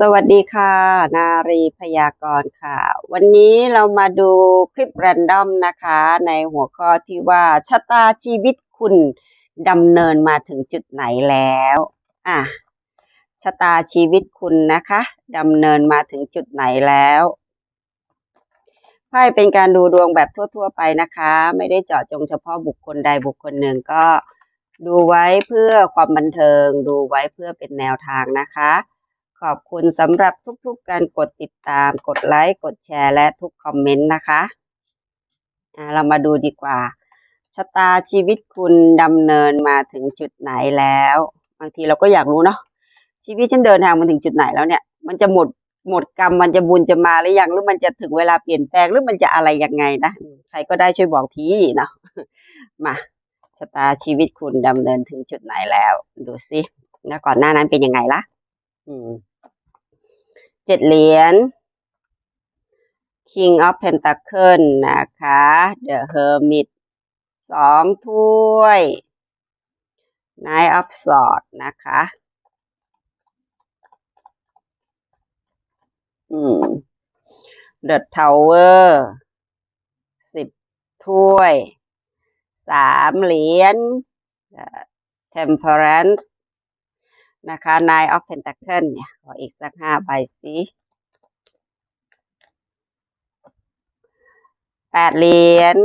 สวัสดีค่ะ นารีพยากรณ์ค่ะ วันนี้เรามาดูคลิปแรนดอมนะคะ ในหัวข้อที่ว่าชะตาชีวิตคุณดำเนินมาถึงจุดไหนแล้วอะชะตาชีวิตคุณนะคะดำเนินมาถึงจุดไหนแล้วไพ่เป็นการดูดวงแบบทั่ว ๆ ไปนะคะ ไม่ได้เจาะจงเฉพาะบุคคลใดบุคคลหนึ่งก็ดูไว้เพื่อความบันเทิง ดูไว้เพื่อเป็นแนวทางนะคะ ขอบคุณสำหรับทุกๆการกดติดตาม กดไลค์ กดแชร์ และทุกคอมเมนต์นะคะ เรามาดูดีกว่า ชะตาชีวิตคุณดำเนินมาถึงจุดไหนแล้ว บางทีเราก็อยากรู้เนาะ ชีวิตฉันเดินทางมาถึงจุดไหนแล้วเนี่ย มันจะหมดหมดกรรมมันจะบุญจะมาหรือยังหรือมันจะถึงเวลาเปลี่ยนแปลงหรือมันจะอะไรยังไงนะใครก็ได้ช่วยบอกทีเนาะมาชะตาชีวิตคุณดำเนินถึงจุดไหนแล้ว ดูสิแล้วก่อนหน้านั้นเป็นยังไงล่ะ อืม เจ็ดเหรียญ King of Pentacle นะคะ The Hermit สองถ้วย Knight of Swords นะคะ อืม The Tower สิบถ้วย สามเหรียญ Temperance นะคะ Nine of Pentacle เนี่ย ขออีกสักห้าใบสิแปดเหรียญ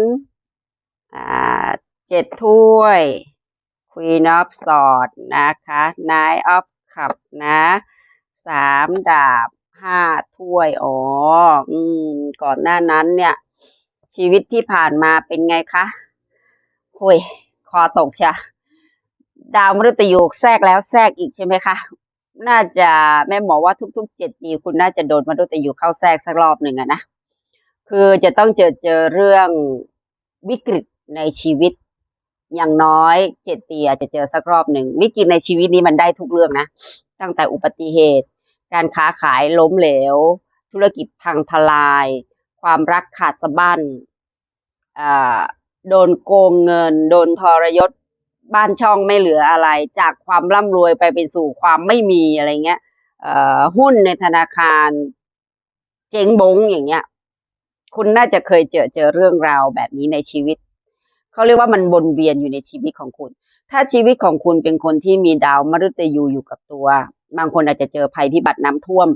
อ่าเจ็ดถ้วย Queen of Swords นะคะ Nine of Cup นะสามดาบห้าถ้วย อ๋อ อืม ก่อนหน้านั้นเนี่ย ชีวิตที่ผ่านมาเป็นไงคะหุยคอตกใช่ ดาวมฤตยูแทรกแล้วแทรกอีกใช่ไหมคะ น่าจะแม่หมอว่าทุกๆเจ็ดปีคุณน่าจะโดนมฤตยูเข้าแทรกสักรอบหนึ่งอะนะ คือจะต้องเจอเจอเรื่องวิกฤตในชีวิต อย่างน้อยเจ็ดปีอาจจะเจอสักรอบหนึ่งวิกฤตในชีวิตนี้มันได้ทุกเรื่องนะ ตั้งแต่อุบัติเหตุ การค้าขายล้มเหลว ธุรกิจพังทลาย ความรักขาดสะบั้นโดนโกงเงิน โดนทรยศ บ้านช่องไม่เหลืออะไร จากความร่ำรวยไปไปสู่ความไม่มีอะไรเงี้ยหุ้นในธนาคาร เจ๊งบงอย่างเงี้ย คุณน่าจะเคยเจอเจอเรื่องราวแบบนี้ในชีวิต เขาเรียกว่ามันวนเวียนอยู่ในชีวิตของคุณ ถ้าชีวิตของคุณเป็นคนที่มีดาวมฤตยูอยู่กับตัว บางคนอาจจะเจอภัยพิบัติน้ำท่วม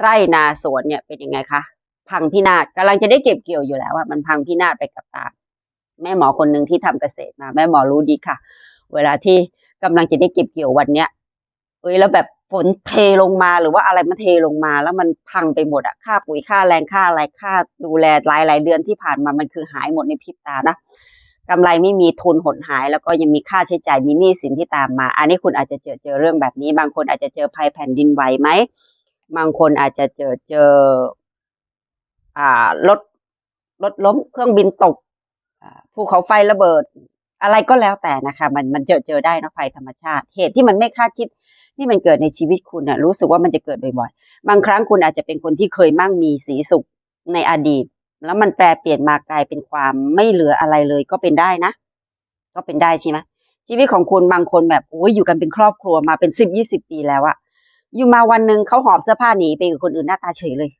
ไร่นาสวนเนี่ยเป็นยังไงคะ พังพินาศกำลังจะได้เก็บเกี่ยวอยู่แล้วว่ามันพังพินาศไปกับตา แม่หมอคนหนึ่งที่ทำเกษตรมา แม่หมอรู้ดีค่ะ เวลาที่กำลังจะได้เก็บเกี่ยววันเนี้ยเอ้ยแล้วแบบฝนเทลงมาหรือว่าอะไรมันเทลงมา แล้วมันพังไปหมดอะค่าปุ๋ยค่าแรงค่าอะไรค่าดูแลหลายหลายเดือนที่ผ่านมามันคือหายหมดในพริบตานะกำไรไม่มีทุนหดหาย แล้วก็ยังมีค่าใช้จ่ายมีหนี้สินที่ตามมา อันนี้คุณอาจจะเจอเจอเรื่องแบบนี้ บางคนอาจจะเจอภัยแผ่นดินไหวไหมบางคนอาจจะเจอเจอ อ่ารถรถล้มเครื่องบินตก ภูเขาไฟระเบิดอะไรก็แล้วแต่นะคะ มันมันเจอเจอได้นะภัยธรรมชาติ เหตุที่มันไม่คาดคิดที่มันเกิดในชีวิตคุณน่ะรู้สึกว่ามันจะเกิดบ่อยๆ บางครั้งคุณอาจจะเป็นคนที่เคยมั่งมีสีสุขในอดีต แล้วมันแปลเปลี่ยนมากลายเป็นความไม่เหลืออะไรเลยก็เป็นได้นะ ก็เป็นได้ใช่ไหมชีวิตของคุณบางคนแบบโอ้ยอยู่กันเป็นครอบครัวมาเป็นสิบยี่สิบปีแล้วอะอยู่มาวันหนึ่งเขาหอบเสื้อผ้าหนีไปกับคนอื่นหน้าตาเฉยเลย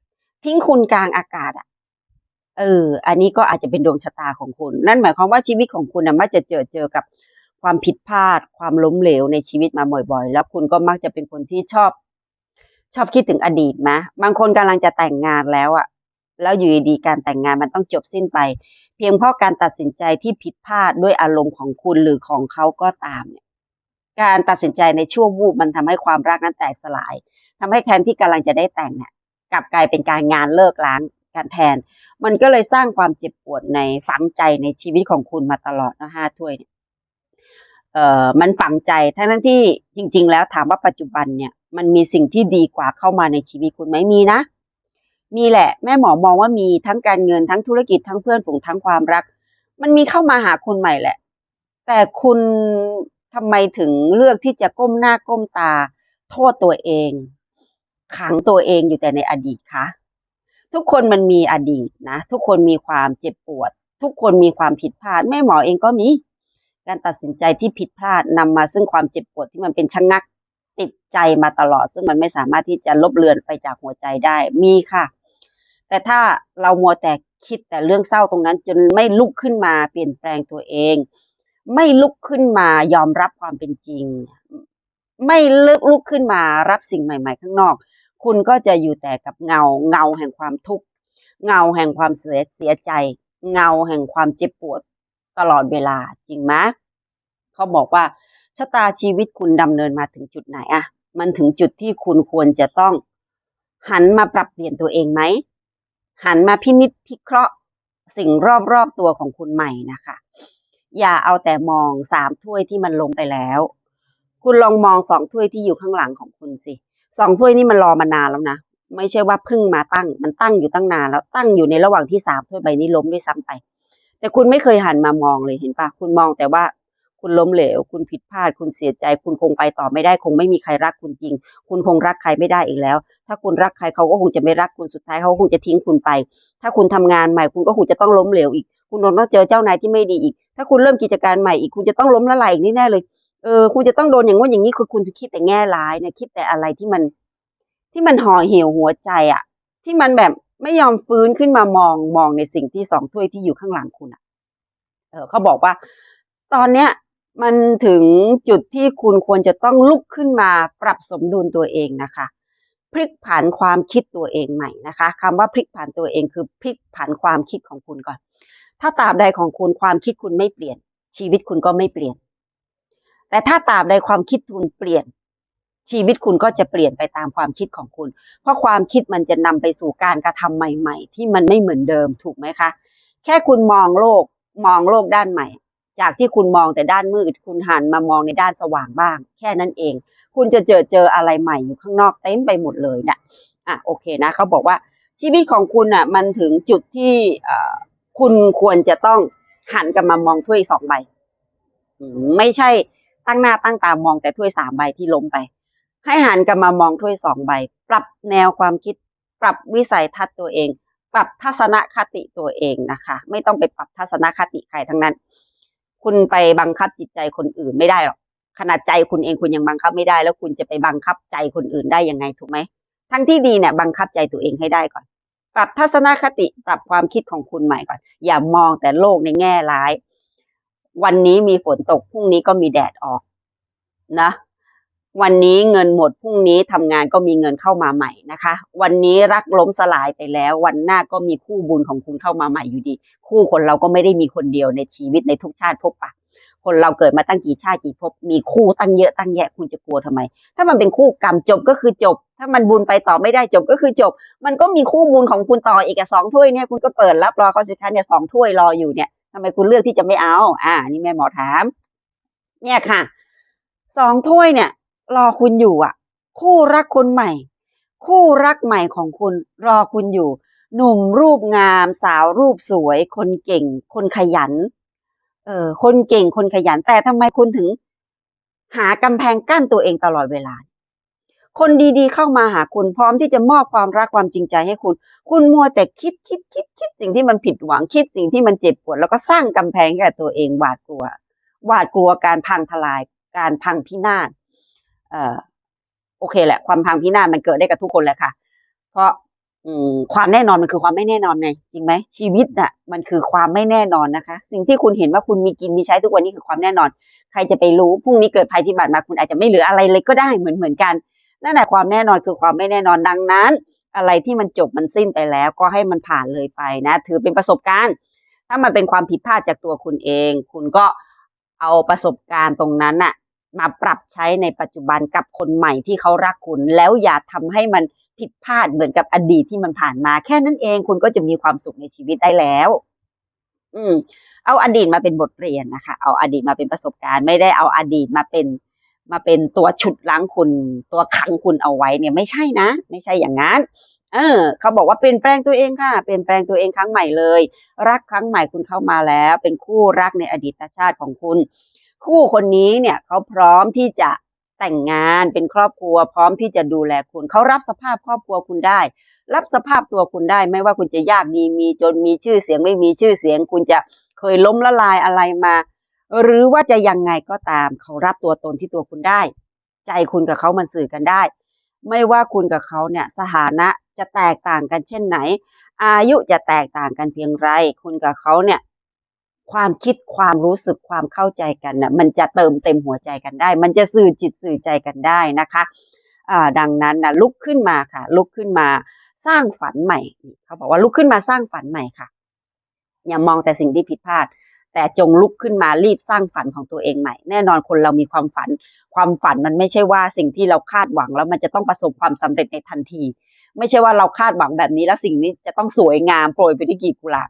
ทิ้งคุณกลางอากาศอะ เออ อันนี้ก็อาจจะเป็นดวงชะตาของคุณ นั่นหมายความว่าชีวิตของคุณนะมักจะเจอเจอกับความผิดพลาด ความล้มเหลวในชีวิตมาบ่อยๆ แล้วคุณก็มักจะเป็นคนที่ชอบ ชอบคิดถึงอดีตไหมบางคนกำลังจะแต่งงานแล้วอะแล้วอยู่ดีๆการแต่งงานมันต้องจบสิ้นไป เพียงเพราะการตัดสินใจที่ผิดพลาดด้วยอารมณ์ของคุณหรือของเขาก็ตามเนี่ยการตัดสินใจในชั่ววูบมันทำให้ความรักนั้นแตกสลายทำให้แทนที่กำลังจะได้แต่งเนี่ยกลับกลายเป็นการงานเลิกล้าง การแทน มันก็เลยสร้างความเจ็บปวดในฝังใจในชีวิตของคุณมาตลอดนะห้าถ้วยเนี่ยเอ่อมันฝังใจทั้งนั้นที่จริง ๆ แล้วถามว่าปัจจุบันเนี่ยมันมีสิ่งที่ดีกว่าเข้ามาในชีวิตคุณไหมมีนะ มีแหละ แม่หมอมองว่ามีทั้งการเงินทั้งธุรกิจทั้งเพื่อนฝูงทั้งความรัก มันมีเข้ามาหาคุณใหม่แหละ แต่คุณทำไมถึงเลือกที่จะก้มหน้าก้มตา โทษตัวเอง ขังตัวเองอยู่แต่ในอดีตคะ ทุกคนมันมีอดีตนะ ทุกคนมีความเจ็บปวด ทุกคนมีความผิดพลาด แม่หมอเองก็มี การตัดสินใจที่ผิดพลาดนำมาซึ่งความเจ็บปวดที่มันเป็นชะงักติดใจมาตลอด ซึ่งมันไม่สามารถที่จะลบเลือนไปจากหัวใจได้มีค่ะ แต่ถ้าเรามัวแต่คิดแต่เรื่องเศร้าตรงนั้น จนไม่ลุกขึ้นมาเปลี่ยนแปลงตัวเอง ไม่ลุกขึ้นมายอมรับความเป็นจริง ไม่เลุกลุกขึ้นมารับสิ่งใหม่ ๆ ข้างนอก คุณก็จะอยู่แต่กับเงาเงาแห่งความทุกข์เงาแห่งความเสียเสียใจ เงาแห่งความเจ็บปวดตลอดเวลาจริงไหมเขาบอกว่าชะตาชีวิตคุณดำเนินมาถึงจุดไหนอะมันถึงจุดที่คุณควรจะต้องหันมาปรับเปลี่ยนตัวเองไหม หันมาพินิจพิเคราะห์สิ่งรอบๆตัวของคุณใหม่นะคะ อย่าเอาแต่มองสามถ้วยที่มันลงไปแล้ว คุณลองมองสองถ้วยที่อยู่ข้างหลังของคุณสิ สองถ้วยนี่มันรอมานานแล้วนะไม่ใช่ว่าเพิ่งมาตั้ง มันตั้งอยู่ตั้งนานแล้วตั้งอยู่ในระหว่างที่สามถ้วยใบนี้ล้มด้วยซ้ำไป แต่คุณไม่เคยหันมามองเลยเห็นปะคุณมองแต่ว่าคุณล้มเหลว คุณผิดพลาด คุณเสียใจ คุณคงไปต่อไม่ได้ คงไม่มีใครรักคุณจริง คุณคงรักใครไม่ได้อีกแล้ว ถ้าคุณรักใครเขาก็คงจะไม่รักคุณสุดท้ายเขาคงจะทิ้งคุณไป ถ้าคุณทำงานใหม่ คุณก็คงจะต้องล้มเหลวอีก คุณต้องเจอเจ้านายที่ไม่ดีอีก ถ้าคุณเริ่มกิจการใหม่อีก คุณจะต้องล้มละลายอีกนี่แน่เลย เออคุณจะต้องโดนอย่างงู้นอย่างนี้คือคุณจะคิดแต่แง่ร้ายเนี่ยคิดแต่อะไรที่มัน ที่มันห่อเหี่ยวหัวใจอะที่มันแบบไม่ยอมฟื้นขึ้นมามองมองในสิ่งที่สองถ้วยที่อยู่ข้างหลังคุณอะเออเขาบอกว่า ตอนเนี้ย มันถึงจุดที่คุณควรจะต้องลุกขึ้นมาปรับสมดุลตัวเองนะคะพลิกผันความคิดตัวเองใหม่นะคะคำว่าพลิกผันตัวเองคือพลิกผันความคิดของคุณก่อน ถ้าตราบใดของคุณความคิดคุณไม่เปลี่ยน ชีวิตคุณก็ไม่เปลี่ยน แต่ถ้าตาบใดความคิดคุณเปลี่ยน ชีวิตคุณก็จะเปลี่ยนไปตามความคิดของคุณ เพราะความคิดมันจะนำไปสู่การกระทำใหม่ ๆ ที่มันไม่เหมือนเดิมถูกไหมคะ แค่คุณมองโลกมองโลกด้านใหม่ จากที่คุณมองแต่ด้านมืด คุณหันมามองในด้านสว่างบ้าง แค่นั้นเอง คุณจะเจอเจออะไรใหม่อยู่ข้างนอกเต็มไปหมดเลยเนะอะโอเคนะเขาบอกว่าชีวิตของคุณอะ มันถึงจุดที่คุณควรจะต้องหันกลับมามองถ้วยสองใบไม่ใช่ ตั้งหน้าตั้งตามองแต่ถ้วยสามใบที่ล้มไป ให้หันกลับมามองถ้วยสองใบ ปรับแนวความคิด ปรับวิสัยทัศน์ตัวเอง ปรับทัศนคติตัวเองนะคะ ไม่ต้องไปปรับทัศนคติใครทั้งนั้น คุณไปบังคับจิตใจคนอื่นไม่ได้หรอกขนาดใจคุณเองคุณยังบังคับไม่ได้ แล้วคุณจะไปบังคับใจคนอื่นได้ยังไงถูกไหมทั้งที่ดีเนี่ยบังคับใจตัวเองให้ได้ก่อน ปรับทัศนคติปรับความคิดของคุณใหม่ก่อน อย่ามองแต่โลกในแง่ร้าย วันนี้มีฝนตกพรุ่งนี้ก็มีแดดออกนะ วันนี้เงินหมดพรุ่งนี้ทำงานก็มีเงินเข้ามาใหม่นะคะ วันนี้รักล้มสลายไปแล้ว วันหน้าก็มีคู่บุญของคุณเข้ามาใหม่อยู่ดี คู่คนเราก็ไม่ได้มีคนเดียวในชีวิตในทุกชาติภพปะคนเราเกิดมาตั้งกี่ชาติกี่ภพมีคู่ตั้งเยอะตั้งแยะคุณจะกลัวทำไม ถ้ามันเป็นคู่กรรมจบก็คือจบ ถ้ามันบุญไปต่อไม่ได้จบก็คือจบ มันก็มีคู่บุญของคุณต่ออีกอะสองถ้วยเนี่ยคุณก็เปิดรับรอเขาสิคะเนี่ยสองถ้วยรออยู่เนี่ย ทำไมคุณเลือกที่จะไม่เอา อ่า นี่แม่หมอถาม เนี่ยค่ะ สองถ้วยเนี่ย รอคุณอยู่อะ คู่รักคนใหม่ คู่รักใหม่ของคุณรอคุณอยู่ หนุ่มรูปงาม สาวรูปสวย คนเก่ง คนขยัน เออคนเก่งคนขยัน แต่ทำไมคุณถึง หากำแพงกั้นตัวเองตลอดเวลา คนดีๆ เข้ามาหาคุณพร้อมที่จะมอบความรักความจริงใจให้คุณ คุณมัวแต่คิดคิดคิดคิดสิ่งที่มันผิดหวังคิดสิ่งที่มันเจ็บปวด แล้วก็สร้างกำแพงให้กับตัวเองหวาดกลัว หวาดกลัวการพังทลายการพังพินาศเอ่อโอเคแหละ ความพังพินาศมันเกิดได้กับทุกคนแหละค่ะ เพราะความแน่นอนมันคือความไม่แน่นอนไงจริงไหมชีวิตน่ะ มันคือความไม่แน่นอนนะคะ สิ่งที่คุณเห็นว่าคุณมีกินมีใช้ทุกวันนี้คือความแน่นอน ใครจะไปรู้พรุ่งนี้เกิดภัยพิบัติมาคุณอาจจะไม่เหลืออะไรเลยก็ได้เหมือนเหมือนกัน นั่นแหละความแน่นอนคือความไม่แน่นอนดังนั้น อะไรที่มันจบมันสิ้นไปแล้ว ก็ให้มันผ่านเลยไปนะ ถือเป็นประสบการณ์ ถ้ามันเป็นความผิดพลาดจากตัวคุณเอง คุณก็เอาประสบการณ์ตรงนั้นน่ะ มาปรับใช้ในปัจจุบันกับคนใหม่ที่เขารักคุณ แล้วอย่าทำให้มันผิดพลาดเหมือนกับอดีตที่มันผ่านมา แค่นั้นเองคุณก็จะมีความสุขในชีวิตได้แล้ว อืม เอาอดีตมาเป็นบทเรียนนะคะ เอาอดีตมาเป็นประสบการณ์ ไม่ได้เอาอดีตมาเป็น มาเป็นตัวฉุดล้างคุณ ตัวขังคุณเอาไว้เนี่ยไม่ใช่นะ ไม่ใช่อย่างนั้นเออเขาบอกว่าเปลี่ยนแปลงตัวเองค่ะ เปลี่ยนแปลงตัวเองครั้งใหม่เลย รักครั้งใหม่คุณเข้ามาแล้ว เป็นคู่รักในอดีตชาติของคุณ คู่คนนี้เนี่ยเขาพร้อมที่จะแต่งงานเป็นครอบครัว พร้อมที่จะดูแลคุณเขารับสภาพครอบครัวคุณได้ รับสภาพตัวคุณได้ ไม่ว่าคุณจะยากดีมีจนมีชื่อเสียงไม่มีชื่อเสียง คุณจะเคยล้มละลายอะไรมา หรือว่าจะยังไงก็ตามเขารับตัวตนที่ตัวคุณได้ ใจคุณกับเขามันสื่อกันได้ ไม่ว่าคุณกับเขาเนี่ยสถานะจะแตกต่างกันเช่นไหน อายุจะแตกต่างกันเพียงไร คุณกับเขาเนี่ยความคิดความรู้สึกความเข้าใจกันน่ะมันจะเติมเต็มหัวใจกันได้ มันจะสื่อจิตสื่อใจกันได้นะคะดังนั้นนะลุกขึ้นมาค่ะ ลุกขึ้นมาสร้างฝันใหม่เขาบอกว่าลุกขึ้นมาสร้างฝันใหม่ค่ะ อย่ามองแต่สิ่งที่ผิดพลาด แต่จงลุกขึ้นมารีบสร้างฝันของตัวเองใหม่ แน่นอนคนเรามีความฝัน ความฝันมันไม่ใช่ว่าสิ่งที่เราคาดหวังแล้วมันจะต้องประสบความสำเร็จในทันที ไม่ใช่ว่าเราคาดหวังแบบนี้แล้วสิ่งนี้จะต้องสวยงามโปรยไปด้วยกีบกุหลาบ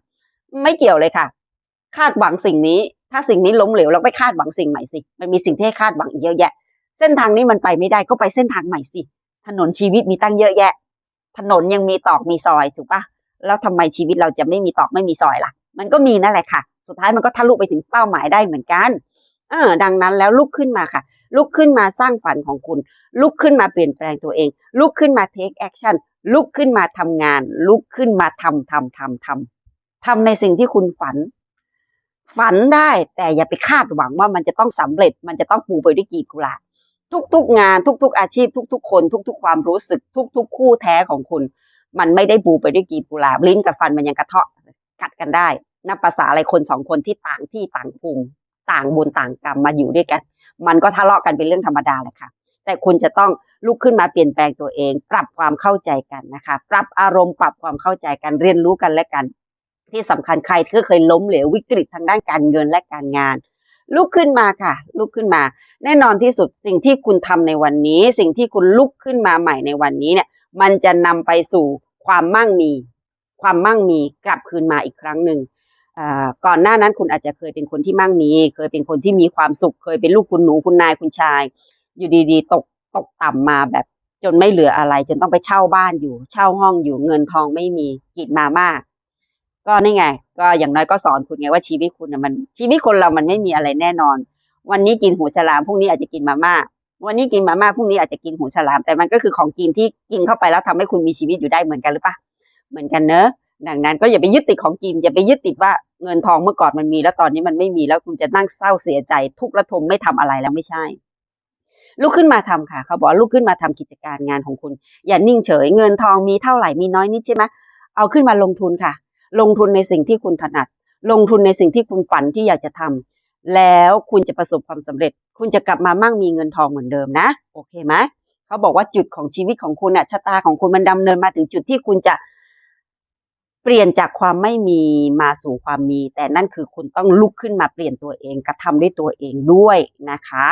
ไม่เกี่ยวเลยค่ะ คาดหวังสิ่งนี้ ถ้าสิ่งนี้ล้มเหลวเราไปคาดหวังสิ่งใหม่สิ มันมีสิ่งที่ให้คาดหวังอีกเยอะแยะ เส้นทางนี้มันไปไม่ได้ก็ไปเส้นทางใหม่สิ ถนนชีวิตมีตั้งเยอะแยะ ถนนยังมีตอกมีซอยถูกปะแล้วทำไมชีวิตเราจะไม่มีตอกไม่มีซอยล่ะ มันก็มีนั่นแหละค่ะ สุดท้ายมันก็ทะลุไปถึงเป้าหมายได้เหมือนกันเออดังนั้นแล้วลุกขึ้นมาค่ะ ลุกขึ้นมาสร้างฝันของคุณ ลุกขึ้นมาเปลี่ยนแปลงตัวเอง ลุกขึ้นมา take action ลุกขึ้นมาทำงาน ลุกขึ้นมาทำทำทำทำทำในสิ่งที่คุณฝัน ฝันได้แต่อย่าไปคาดหวังว่ามันจะต้องสำเร็จ มันจะต้องปูไปด้วยกลีบกุหลาบทุกๆงานทุก ๆ อาชีพ ทุก ๆ คน ทุก ๆ ความรู้สึก ทุก ๆ คู่แท้ของคุณ มันไม่ได้ปูไปด้วยกีบกุหลาบลิ้นกับฟันมันยังกระเทาะกัดกันได้ นับภาษาอะไรคนสองคนที่ต่างที่ต่างภูมิต่างบุญต่างกรรมมาอยู่ด้วยกัน มันก็ทะเลาะกันเป็นเรื่องธรรมดาแหละค่ะ แต่คุณจะต้องลุกขึ้นมาเปลี่ยนแปลงตัวเอง ปรับความเข้าใจกันนะคะ ปรับอารมณ์ปรับความเข้าใจกันเรียนรู้กันและกัน ที่สำคัญใครที่เคยล้มเหลววิกฤตทางด้านการเงินและการงาน ลุกขึ้นมาค่ะ ลุกขึ้นมา แน่นอนที่สุดสิ่งที่คุณทำในวันนี้ สิ่งที่คุณลุกขึ้นมาใหม่ในวันนี้เนี่ย มันจะนำไปสู่ความมั่งมี ความมั่งมีกลับคืนมาอีกครั้งหนึ่ง ก่อนหน้านั้นคุณอาจจะเคยเป็นคนที่มั่งมี เคยเป็นคนที่มีความสุข เคยเป็นลูกคุณหนูคุณนายคุณชาย อยู่ดีๆ ตกตกต่ำมาแบบจนไม่เหลืออะไร จนต้องไปเช่าบ้านอยู่ เช่าห้องอยู่เงินทองไม่มีกินมาม่าก็นี่ไง ก็อย่างน้อยก็สอนคุณไงว่าชีวิตคุณน่ะมัน ชีวิตคนเรามันไม่มีอะไรแน่นอน วันนี้กินหูฉลามพรุ่งนี้อาจจะกินมาม่าวันนี้กินมาม่าพรุ่งนี้อาจจะกินหูฉลามแต่มันก็คือของกินที่กินเข้าไปแล้วทำให้คุณมีชีวิตอยู่ได้เหมือนกันหรือปะเหมือนกันเนอะ ดังนั้นก็อย่าไปยึดติดของกิน อย่าไปยึดติดว่าเงินทองเมื่อก่อนมันมี แล้วตอนนี้มันไม่มีแล้วคุณจะนั่งเศร้าเสียใจทุกข์ระทมไม่ทำอะไรแล้วไม่ใช่ลุกขึ้นมาทำค่ะ เขาบอกลุกขึ้นมาทำกิจการงานของคุณ อย่านิ่งเฉย เงินทองมีเท่าไหร่มีน้อยนิดใช่ไหมเอาขึ้นมาลงทุนค่ะ ลงทุนในสิ่งที่คุณถนัด ลงทุนในสิ่งที่คุณฝันที่อยากจะทำแล้วคุณจะประสบความสำเร็จ คุณจะกลับมามั่งมีเงินทองเหมือนเดิมนะ โอเคไหมเขาบอกว่าจุดของชีวิตของคุณอะชะตาของคุณมันดำเนินมาถึงจุดที่คุณจะ เปลี่ยนจากความไม่มีมาสู่ความมี แต่นั่นคือคุณต้องลุกขึ้นมาเปลี่ยนตัวเองกระทำด้วยตัวเองด้วยนะคะ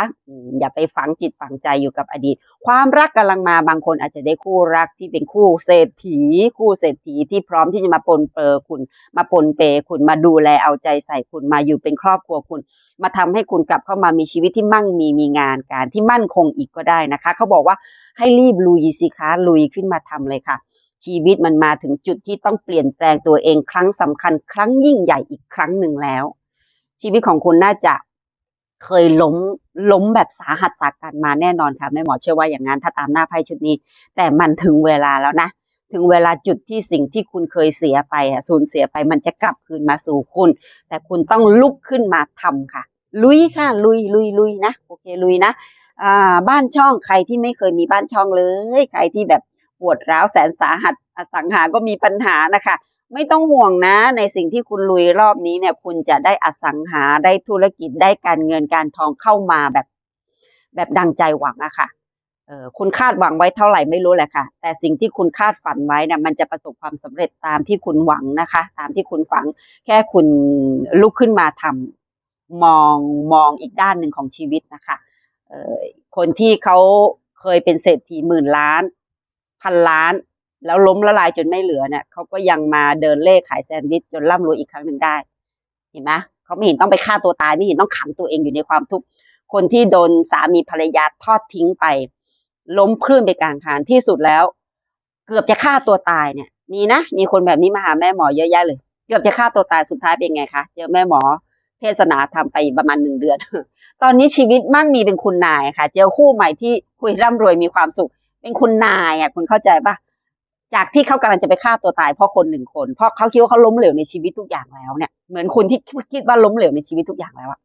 อย่าไปฝังจิตฝังใจอยู่กับอดีต ความรักกำลังมาบางคนอาจจะได้คู่รักที่เป็นคู่เศรษฐี คู่เศรษฐีที่พร้อมที่จะมาปนเปื้อคุณ มาปนเปคุณมาดูแลเอาใจใส่คุณมาอยู่เป็นครอบครัวคุณ มาทำให้คุณกลับเข้ามามีชีวิตที่มั่งมีมีงานการที่มั่นคงอีกก็ได้นะคะ เขาบอกว่าให้รีบลุยสิคะลุยขึ้นมาทำเลยค่ะ ชีวิตมันมาถึงจุดที่ต้องเปลี่ยนแปลงตัวเองครั้งสำคัญ ครั้งยิ่งใหญ่อีกครั้งหนึ่งแล้ว ชีวิตของคุณน่าจะเคยล้มล้มแบบสาหัสสากันมาแน่นอนค่ะแม่หมอเชื่อว่าอย่างนั้นถ้าตามหน้าไพ่ชุดนี้ แต่มันถึงเวลาแล้วนะ ถึงเวลาจุดที่สิ่งที่คุณเคยเสียไปสูญเสียไปมันจะกลับคืนมาสู่คุณ แต่คุณต้องลุกขึ้นมาทำค่ะ ลุยค่ะ ลุยลุยลุยนะโอเคลุยนะอ่าบ้านช่องใครที่ไม่เคยมีบ้านช่องเลย ใครที่แบบ ปวดร้าวแสนสาหัส อสังหาก็มีปัญหานะคะ ไม่ต้องห่วงนะในสิ่งที่คุณลุยรอบนี้เนี่ย คุณจะได้อสังหาได้ธุรกิจได้การเงินการทองเข้ามาแบบ แบบดังใจหวังอะค่ะเออคุณคาดหวังไว้เท่าไหร่ไม่รู้แหละค่ะ แต่สิ่งที่คุณคาดฝันไว้เนี่ยมันจะประสบความสำเร็จตามที่คุณหวังนะคะ ตามที่คุณฝังแค่คุณลุกขึ้นมาทำมองมองอีกด้านหนึ่งของชีวิตนะคะเออคนที่เขาเคยเป็นเศรษฐีหมื่นล้าน พันล้าน แล้วล้มละลายจนไม่เหลือเนี่ยเขาก็ยังมาเดินเล่ขายแซนด์วิชจนร่ำรวยอีกครั้งหนึ่งได้ เห็นไหมเขาไม่เห็นต้องไปฆ่าตัวตายไม่เห็นต้องขังตัวเองอยู่ในความทุกข์คนที่โดนสามีภรรยาทอดทิ้งไป ล้มคลื่นไปกลางทางที่สุดแล้ว เกือบจะฆ่าตัวตายเนี่ย มีนะ มีคนแบบนี้มาหาแม่หมอเยอะแยะเลย เกือบจะฆ่าตัวตายสุดท้ายเป็นไงคะเจอแม่หมอเทศนาทำไปประมาณหนึ่งเดือน ตอนนี้ชีวิตมั่งมีเป็นคุณนายค่ะ เจอคู่ใหม่ที่คุยร่ำรวยมีความสุข เป็นคุณนายอะคุณเข้าใจปะจากที่เขากำลังจะไปฆ่าตัวตายเพราะคนหนึ่งคน เพราะเขาคิดว่าเขาล้มเหลวในชีวิตทุกอย่างแล้วเนี่ยเหมือนคุณที่คิดว่าล้มเหลวในชีวิตทุกอย่างแล้วอะ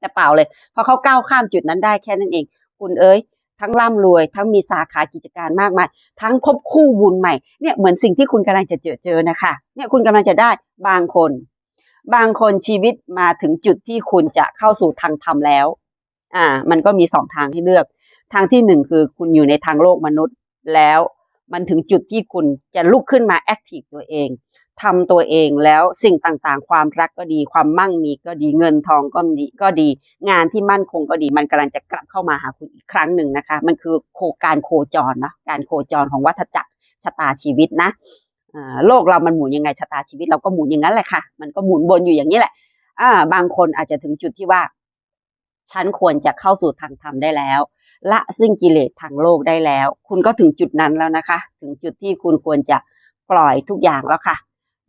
แต่เปล่าเลยเพราะเขาก้าวข้ามจุดนั้นได้แค่นั้นเอง คุณเอ้ยทั้งร่ำรวย ทั้งมีสาขากิจการมากมาย ทั้งพบคู่บุญใหม่เนี่ยเหมือนสิ่งที่คุณกำลังจะเจอเจอนะคะเนี่ยคุณกำลังจะได้บางคน บางคนชีวิตมาถึงจุดที่คุณจะเข้าสู่ทางธรรมแล้ว อ่า มันก็มีสองทางให้เลือก ทางที่หนึ่งคือคุณอยู่ในทางโลกมนุษย์แล้วมันถึงจุดที่คุณจะลุกขึ้นมาแอคทีฟตัวเองทำตัวเองแล้วสิ่งต่างๆ ความรักก็ดี ความมั่งมีก็ดีเงินทองก็ดีก็ดี งานที่มั่นคงก็ดี มันกำลังจะกลับเข้ามาหาคุณอีกครั้งหนึ่งนะคะ มันคือโคการโคจรเนาะการโคจรของวัฏจักรชะตาชีวิตนะโลกเรามันหมุนยังไงชะตาชีวิตเราก็หมุนอย่างนั้นแหละค่ะ มันก็หมุนวนอยู่อย่างนี้แหละอ่าบางคนอาจจะถึงจุดที่ว่า ฉันควรจะเข้าสู่ทางธรรมได้แล้ว ละซึ่งกิเลสทางโลกได้แล้ว คุณก็ถึงจุดนั้นแล้วนะคะ ถึงจุดที่คุณควรจะปล่อยทุกอย่างแล้วค่ะ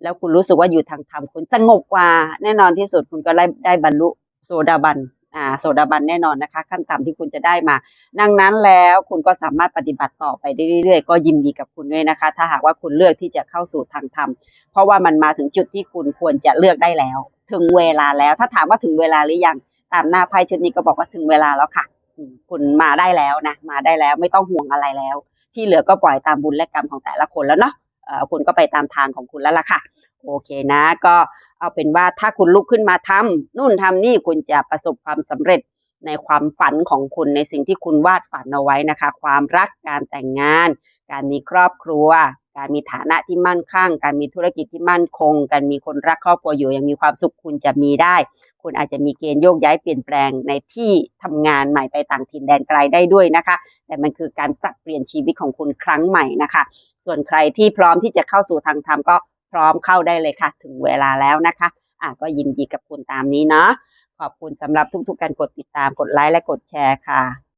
แล้วคุณรู้สึกว่าอยู่ทางธรรมคุณสงบกว่า แน่นอนที่สุดคุณก็ได้ได้บรรลุโสดาบันอ่าโสดาบันแน่นอนนะคะ ขั้นต่ำที่คุณจะได้มา ดังนั้นแล้วคุณก็สามารถปฏิบัติต่อไปได้เรื่อยๆ ก็ยินดีกับคุณด้วยนะคะ ถ้าหากว่าคุณเลือกที่จะเข้าสู่ทางธรรม เพราะว่ามันมาถึงจุดที่คุณควรจะเลือกได้แล้ว ถึงเวลาแล้ว ถ้าถามว่าถึงเวลาหรือยัง ตามหน้าไพ่ชุดนี้ก็บอกว่าถึงเวลาแล้วค่ะ คุณมาได้แล้วนะมาได้แล้วไม่ต้องห่วงอะไรแล้ว ที่เหลือก็ปล่อยตามบุญและกรรมของแต่ละคนแล้วเนาะคุณก็ไปตามทางของคุณแล้วล่ะค่ะ โอเคนะ ก็เอาเป็นว่าถ้าคุณลุกขึ้นมาทำนู่นทำนี่คุณจะประสบความสำเร็จในความฝันของคุณในสิ่งที่คุณวาดฝันเอาไว้นะคะ ความรักการแต่งงาน การมีครอบครัว การมีฐานะที่มั่นคงการมีธุรกิจที่มั่นคง การมีคนรักครอบครัวอยู่ย่างมีความสุขคุณจะมีได้ คุณอาจจะมีเกณฑ์โยกย้ายเปลี่ยนแปลงในที่ทำงานใหม่ไปต่างถิ่นแดนไกลได้ด้วยนะคะ แต่มันคือการปรับเปลี่ยนชีวิตของคุณครั้งใหม่นะคะ ส่วนใครที่พร้อมที่จะเข้าสู่ทางธรรมก็พร้อมเข้าได้เลยค่ะ ถึงเวลาแล้วนะคะอะก็ยินดีกับคุณตามนี้เนาะขอบคุณสำหรับทุกๆการกดติดตามกดไลค์และกดแชร์ค่ะ